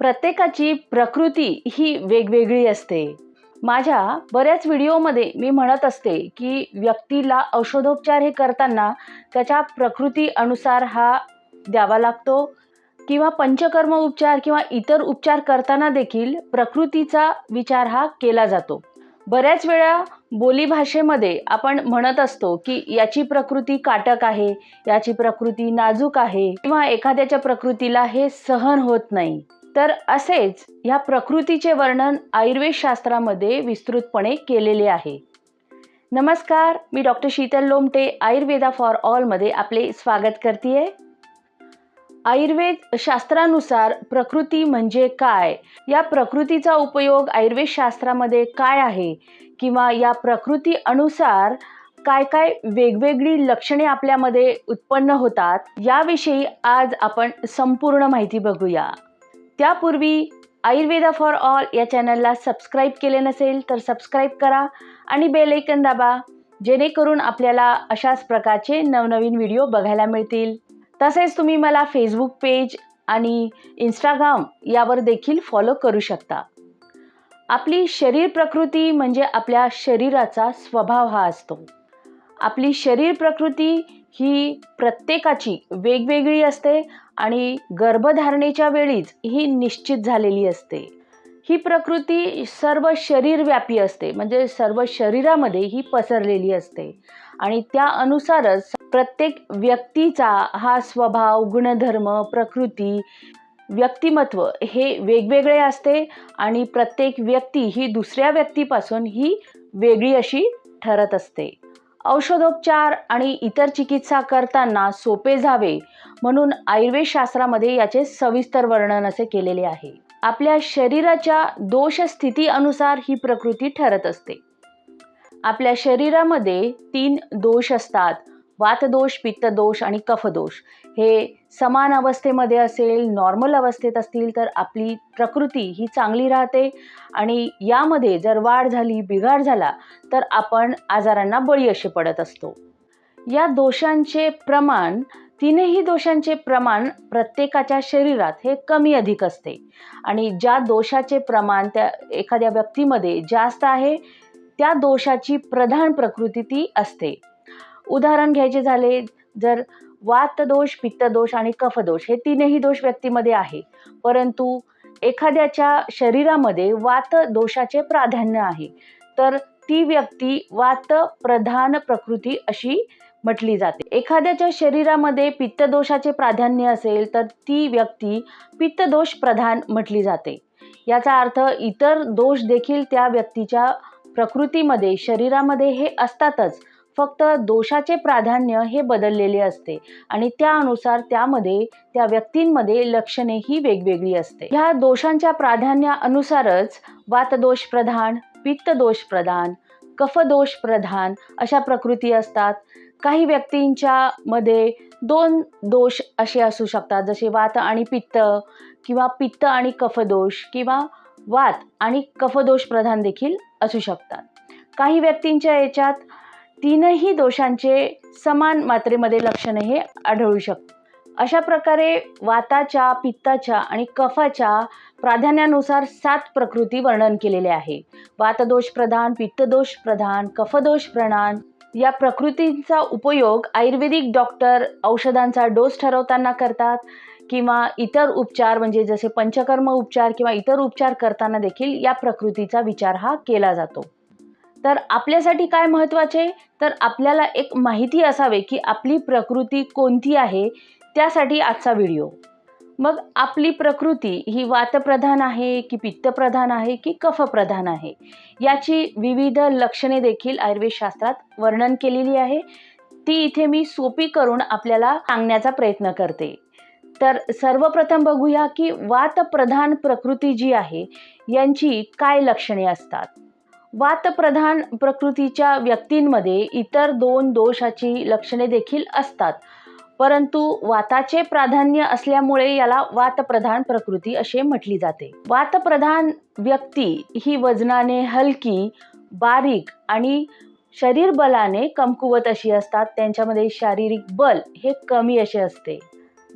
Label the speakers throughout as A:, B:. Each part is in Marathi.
A: प्रत्येकाची प्रकृती ही वेगवेगळी असते. माझ्या बऱ्याच व्हिडिओमध्ये मी म्हणत असते की व्यक्तीला औषधोपचार हे करताना त्याच्या प्रकृती अनुसार हा द्यावा लागतो किंवा पंचकर्म उपचार किंवा इतर उपचार करताना देखील प्रकृतीचा विचार हा केला जातो. बऱ्याच वेळा बोलीभाषेमध्ये आपण म्हणत असतो की याची प्रकृती काटक आहे याची प्रकृती नाजूक आहे किंवा एखाद्याच्या प्रकृतीला हे सहन होत नाही. तर असेच ह्या प्रकृतीचे वर्णन आयुर्वेद शास्त्रामध्ये विस्तृतपणे केलेले आहे. नमस्कार मी डॉक्टर शीतल लोमटे आयुर्वेदा फॉर ऑलमध्ये आपले स्वागत करते आयुर्वेद शास्त्रानुसार प्रकृती म्हणजे काय? या प्रकृतीचा उपयोग आयुर्वेद शास्त्रामध्ये काय आहे? किंवा या प्रकृती अनुसार काय काय वेगवेगळी लक्षणे आपल्यामध्ये उत्पन्न होतात? याविषयी आज आपण संपूर्ण माहिती बघूया. त्यापूर्वी आयुर्वेदा फॉर ऑल या चॅनलला सबस्क्राईब केले नसेल तर सबस्क्राईब करा आणि बेलेकन दाबा जेणेकरून आपल्याला अशाच प्रकारचे नवनवीन व्हिडिओ बघायला मिळतील. तसेच तुम्ही मला फेसबुक पेज आणि इंस्टाग्राम यावर देखील फॉलो करू शकता. आपली शरीर प्रकृती म्हणजे आपल्या शरीराचा स्वभाव हा असतो. आपली शरीर प्रकृती ही प्रत्येकाची वेगवेगळी असते आणि गर्भधारणेच्या वेळीच ही निश्चित झालेली असते. ही प्रकृती सर्व शरीरव्यापी असते म्हणजे सर्व शरीरामध्ये ही पसरलेली असते. आणि त्या अनुसारच प्रत्येक व्यक्तीचा हा स्वभाव गुणधर्म प्रकृती व्यक्तिमत्व हे वेगवेगळे असते आणि प्रत्येक व्यक्ती ही दुसऱ्या व्यक्तीपासून ही वेगळी अशी ठरत असते. औषधोपचार आणि इतर चिकित्सा करताना सोपे जावे म्हणून आयुर्वेद शास्त्रामध्ये याचे सविस्तर वर्णन असे केलेले आहे. आपल्या शरीराच्या दोष स्थिती अनुसार ही प्रकृती ठरत असते. आपल्या शरीरामध्ये तीन दोष असतात. वातदोष पित्तदोष आणि कफदोष हे समान अवस्थेमध्ये असेल नॉर्मल अवस्थेत असतील तर आपली प्रकृती ही चांगली राहते. आणि यामध्ये जर वाढ झाली बिघाड झाला तर आपण आजारांना बळी असे पडत असतो. या दोषांचे प्रमाण तीनही दोषांचे प्रमाण प्रत्येकाच्या शरीरात हे कमी अधिक असते. आणि ज्या दोषाचे प्रमाण त्या एखाद्या व्यक्तीमध्ये जास्त आहे त्या दोषाची प्रधान प्रकृती ती असते. उदाहरण घ्यायचे झाले जर वातदोष पित्तदोष आणि कफदोष हे तीनही दोष व्यक्तीमध्ये आहे. परंतु एखाद्याच्या शरीरामध्ये वात दोषाचे प्राधान्य आहे. तर ती व्यक्ती वात प्रधान प्रकृती अशी म्हटली जाते. एखाद्याच्या शरीरामध्ये पित्तदोषाचे प्राधान्य असेल तर ती व्यक्ती पित्तदोष प्रधान म्हटली जाते. याचा अर्थ इतर दोष देखील त्या व्यक्तीच्या प्रकृतीमध्ये शरीरामध्ये हे असतातच. फक्त दोषाचे प्राधान्य हे बदललेले असते आणि त्यानुसार त्यामध्ये त्या व्यक्तींमध्ये लक्षणे ही वेगवेगळी असते. ह्या दोषांच्या प्राधान्यानुसारच वातदोष प्रधान पित्तदोष प्रधान कफदोष प्रधान अशा प्रकृती असतात. काही व्यक्तींच्या मध्ये दोन दोष असे असू शकतात जसे वात आणि पित्त किंवा पित्त आणि कफदोष किंवा वात आणि कफदोष प्रधान देखील असू शकतात. काही व्यक्तींच्या याच्यात तीनही दोषांचे समान मात्रेमध्ये लक्षणं हे आढळू शकतं अशा प्रकारे वाताच्या पित्ताच्या आणि कफाच्या प्राधान्यानुसार सात प्रकृती वर्णन केलेले आहे. वातदोष प्रधान पित्तदोष प्रधान कफदोष प्रधान या प्रकृतींचा उपयोग आयुर्वेदिक डॉक्टर औषधांचा डोस ठरवताना करतात किंवा इतर उपचार म्हणजे जसे पंचकर्म उपचार किंवा इतर उपचार करताना देखील या प्रकृतीचा विचार हा केला जातो. तर आपल्यासाठी काय महत्त्वाचे तर आपल्याला एक माहिती असावे की आपली प्रकृती कोणती आहे? त्यासाठी आजचा व्हिडिओ. मग आपली प्रकृती ही वातप्रधान आहे की पित्तप्रधान आहे की कफप्रधान आहे? याची विविध लक्षणे देखील आयुर्वेद शास्त्रात वर्णन केलेली आहे. ती इथे मी सोपी करून आपल्याला सांगण्याचा प्रयत्न करते. तर सर्वप्रथम बघूया की वातप्रधान प्रकृती जी आहे यांची काय लक्षणे असतात? वातप्रधान प्रकृतीच्या व्यक्तींमध्ये इतर दोन दोषाची लक्षणे देखील असतात. परंतु वाताचे प्राधान्य असल्यामुळे याला वातप्रधान प्रकृती असे म्हटली जाते. वातप्रधान व्यक्ती ही वजनाने हलकी बारीक आणि शरीर बलाने कमकुवत अशी असतात. त्यांच्यामध्ये शारीरिक बल हे कमी असे असते.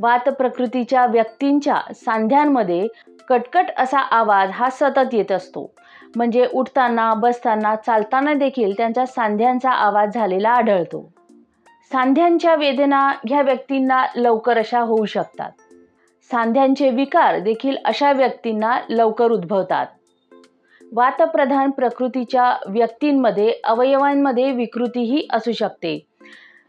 A: वात प्रकृतीच्या व्यक्तींच्या सांध्यांमध्ये कटकट असा आवाज हा सतत येत असतो. म्हणजे उठताना बसताना चालताना देखील त्यांच्या सांध्यांचा आवाज झालेला आढळतो. सांध्यांच्या वेदना ह्या व्यक्तींना लवकर अशा होऊ शकतात. सांध्यांचे विकार देखील अशा व्यक्तींना लवकर उद्भवतात. वातप्रधान प्रकृतीच्या व्यक्तींमध्ये अवयवांमध्ये विकृतीही असू शकते.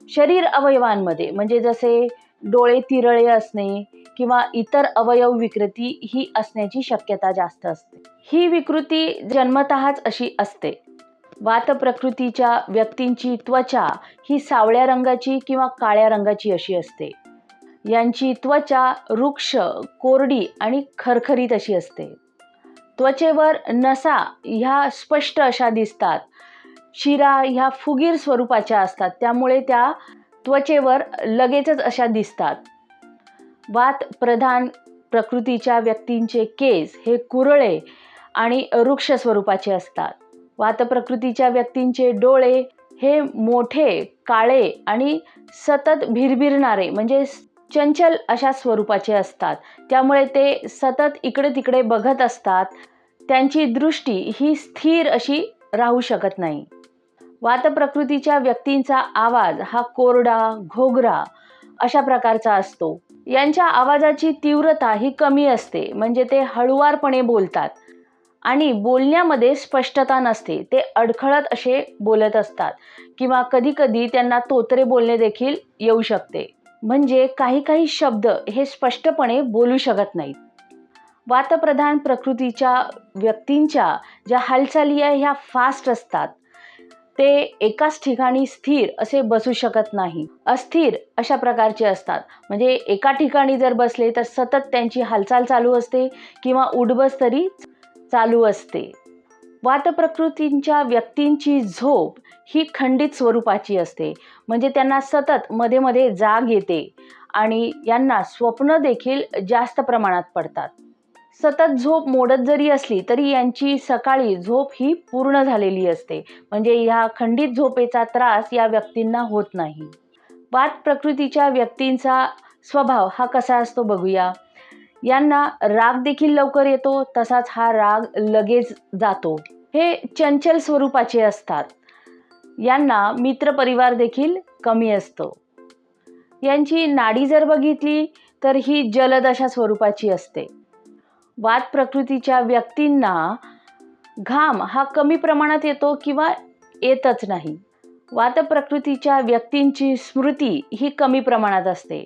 A: शरीर अवयवांमध्ये म्हणजे जसे डोळे तिरळे असणे किंवा इतर अवयव विकृती ही असण्याची शक्यता जास्त असते. ही विकृती जन्मतःच अशी असते. वात प्रकृतीच्या व्यक्तींची त्वचा ही सावळ्या रंगाची किंवा काळ्या रंगाची अशी असते. यांची त्वचा रुक्ष कोरडी आणि खरखरीत अशी असते. त्वचेवर नसा ह्या स्पष्ट अशा दिसतात. शिरा ह्या फुगीर स्वरूपाच्या असतात. त्यामुळे त्या त्वचेवर लगेचच अशा दिसतात. वात प्रधान प्रकृतीच्या व्यक्तींचे केस हे कुरळे आणि वृक्ष स्वरूपाचे असतात. वात प्रकृतीच्या व्यक्तींचे डोळे हे मोठे काळे आणि सतत भिरभिरणारे म्हणजे चंचल अशा स्वरूपाचे असतात. त्यामुळे ते सतत इकडे तिकडे बघत असतात. त्यांची दृष्टी ही स्थिर अशी राहू शकत नाही. वात प्रकृतीच्या व्यक्तींचा आवाज हा कोरडा घोगरा अशा प्रकारचा असतो. यांच्या आवाजाची तीव्रता ही कमी असते म्हणजे ते हळुवारपणे बोलतात आणि बोलण्यामध्ये स्पष्टता नसते. ते अडखळत असे बोलत असतात किंवा कधीकधी त्यांना तोतरे बोलणे देखील येऊ शकते. म्हणजे काही काही शब्द हे स्पष्टपणे बोलू शकत नाहीत. वातप्रधान प्रकृतीच्या व्यक्तींच्या ज्या हालचाली आहे ह्या फास्ट असतात. ते एकाच ठिकाणी स्थिर असे बसू शकत नाही. अस्थिर अशा प्रकारचे असतात. म्हणजे एका ठिकाणी जर बसले तर सतत त्यांची हालचाल चालू असते किंवा उडबस तरी चालू असते. वातप्रकृतींच्या व्यक्तींची झोप ही खंडित स्वरूपाची असते. म्हणजे त्यांना सतत मध्ये मध्ये जाग येते आणि यांना स्वप्न देखील जास्त प्रमाणात पडतात. सतत झोप मोडत जरी असली तरी यांची सकाळी झोप ही पूर्ण झालेली असते. म्हणजे ह्या खंडित झोपेचा त्रास या व्यक्तींना होत नाही. वात प्रकृतीच्या व्यक्तींचा स्वभाव हा कसा असतो बघूया. यांना राग देखील लवकर येतो तसाच हा राग लगेच जातो. हे चंचल स्वरूपाचे असतात. यांना मित्रपरिवार देखील कमी असतो. यांची नाडी जर बघितली तर ही जलद अशा स्वरूपाची असते. वात प्रकृतीच्या व्यक्तींना घाम हा कमी प्रमाणात येतो किंवा येतच नाही. वात प्रकृतीच्या व्यक्तींची स्मृती ही कमी प्रमाणात असते.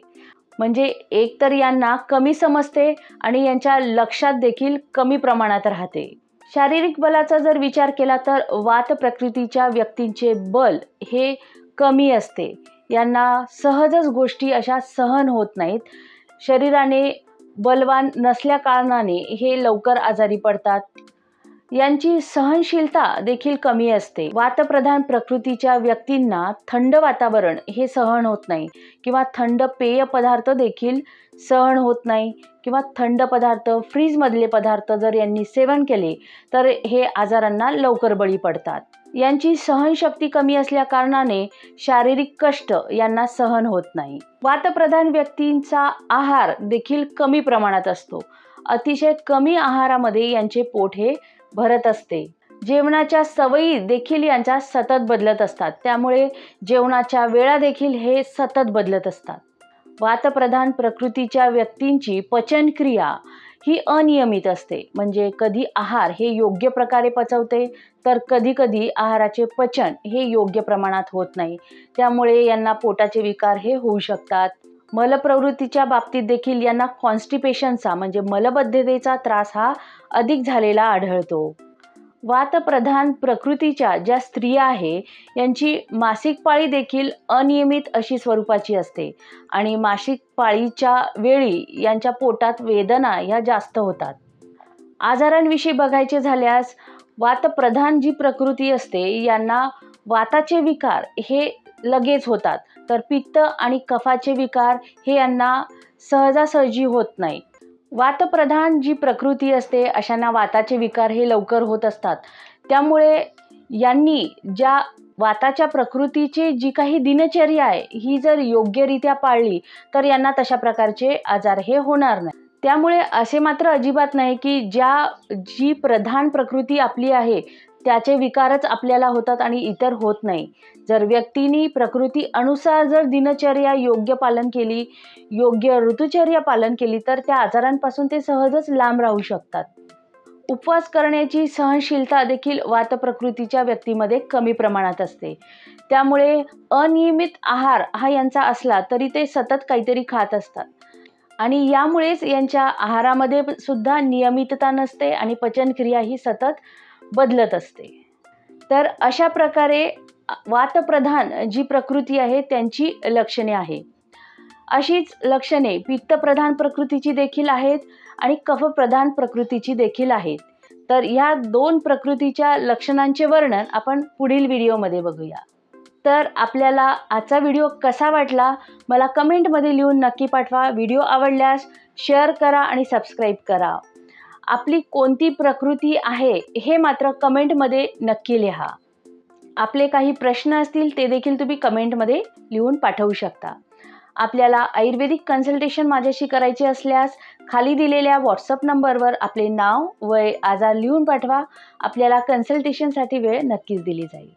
A: म्हणजे एकतर यांना कमी समजते आणि यांच्या लक्षात देखील कमी प्रमाणात राहते. शारीरिक बलाचा जर विचार केला तर वात प्रकृतीच्या व्यक्तींचे बल हे कमी असते. यांना सहजच गोष्टी अशा सहन होत नाहीत. शरीराने बलवान नसल्या कारणाने हे लवकर आजारी पडतात. यांची सहनशीलता देखील कमी असते. वातप्रधान प्रकृतीच्या व्यक्तींना थंड वातावरण हे सहन होत नाही किंवा थंड पेय पदार्थ देखील सहन होत नाही किंवा थंड पदार्थ फ्रीजमधले पदार्थ जर यांनी सेवन केले तर हे आजारांना लवकर बळी पडतात. यांची सहनशक्ती कमी असल्या कारणाने शारीरिक कष्ट यांना सहन होत नाही. वातप्रधान व्यक्तींचा आहार देखील कमी प्रमाणात असतो. अतिशय कमी आहारामध्ये यांचे पोट हे भरत असते. जेवणाच्या सवयी देखील यांच्या सतत बदलत असतात. त्यामुळे जेवणाच्या वेळा देखील हे सतत बदलत असतात. वातप्रधान प्रकृतीच्या व्यक्तींची पचनक्रिया ही अनियमित असते. म्हणजे कधी आहार हे योग्य प्रकारे पचवते तर कधी कधी आहाराचे पचन हे योग्य प्रमाणात होत नाही. त्यामुळे यांना पोटाचे विकार हे होऊ शकतात. मलप्रवृत्तीच्या बाबतीत देखील यांना कॉन्स्टिपेशनचा म्हणजे मलबद्धतेचा त्रास हा अधिक झालेला आढळतो. वातप्रधान प्रकृतीच्या ज्या स्त्रिया आहे यांची मासिक पाळी देखील अनियमित अशी स्वरूपाची असते. आणि मासिक पाळीच्या वेळी यांच्या पोटात वेदना ह्या जास्त होतात. आजारांविषयी बघायचे झाल्यास वातप्रधान जी प्रकृती असते यांना वाताचे विकार हे लगेच होतात. तर पित्त आणि कफाचे विकार हे यांना सहजासहजी होत नाही. वातप्रधान जी प्रकृती असते अशांना वाताचे विकार हे लवकर होत असतात. त्यामुळे यांनी ज्या वाताच्या प्रकृतीची जी काही दिनचर्या आहे ही जर योग्यरित्या पाळली तर यांना तशा प्रकारचे आजार हे होणार नाही. त्यामुळे असे मात्र अजिबात नाही की ज्या जी प्रधान प्रकृती आपली आहे त्याचे विकारच आपल्याला होतात आणि इतर होत नाही. जर व्यक्तीनी प्रकृती अनुसार जर दिनचर्या योग्य पालन केली योग्य ऋतुचर्या पालन केली तर त्या आजारांपासून ते सहजच लांब राहू शकतात. उपवास करण्याची सहनशीलता देखील वात प्रकृतीच्या व्यक्तीमध्ये कमी प्रमाणात असते. त्यामुळे अनियमित आहार हा यांचा असला तरी ते सतत काहीतरी खात असतात. आणि यामुळेच यांच्या आहारामध्ये सुद्धा नियमितता नसते आणि पचनक्रिया ही सतत बदलत असते. तर अशा प्रकारे वातप्रधान जी प्रकृती आहे त्यांची लक्षणे आहे. अशीच लक्षणे पित्तप्रधान प्रकृतीची देखील आहेत आणि कफप्रधान प्रकृतीची देखील आहेत. तर ह्या दोन प्रकृतीच्या लक्षणांचे वर्णन आपण पुढील व्हिडिओमध्ये बघूया. तर आपल्याला आजचा व्हिडिओ कसा वाटला? मला कमेंटमध्ये लिहून नक्की पाठवा. व्हिडिओ आवडल्यास शेअर करा आणि सबस्क्राईब करा. आपली कोणती प्रकृती आहे हे मात्र कमेंटमध्ये नक्की लिहा. आपले काही प्रश्न असतील ते देखील तुम्ही कमेंटमध्ये लिहून पाठवू शकता. आपल्याला आयुर्वेदिक कन्सल्टेशन माझ्याशी करायचे असल्यास खाली दिलेल्या व्हॉट्सअप नंबरवर आपले नाव वय आजार लिहून पाठवा. आपल्याला कन्सल्टेशनसाठी वेळ नक्कीच दिली जाईल.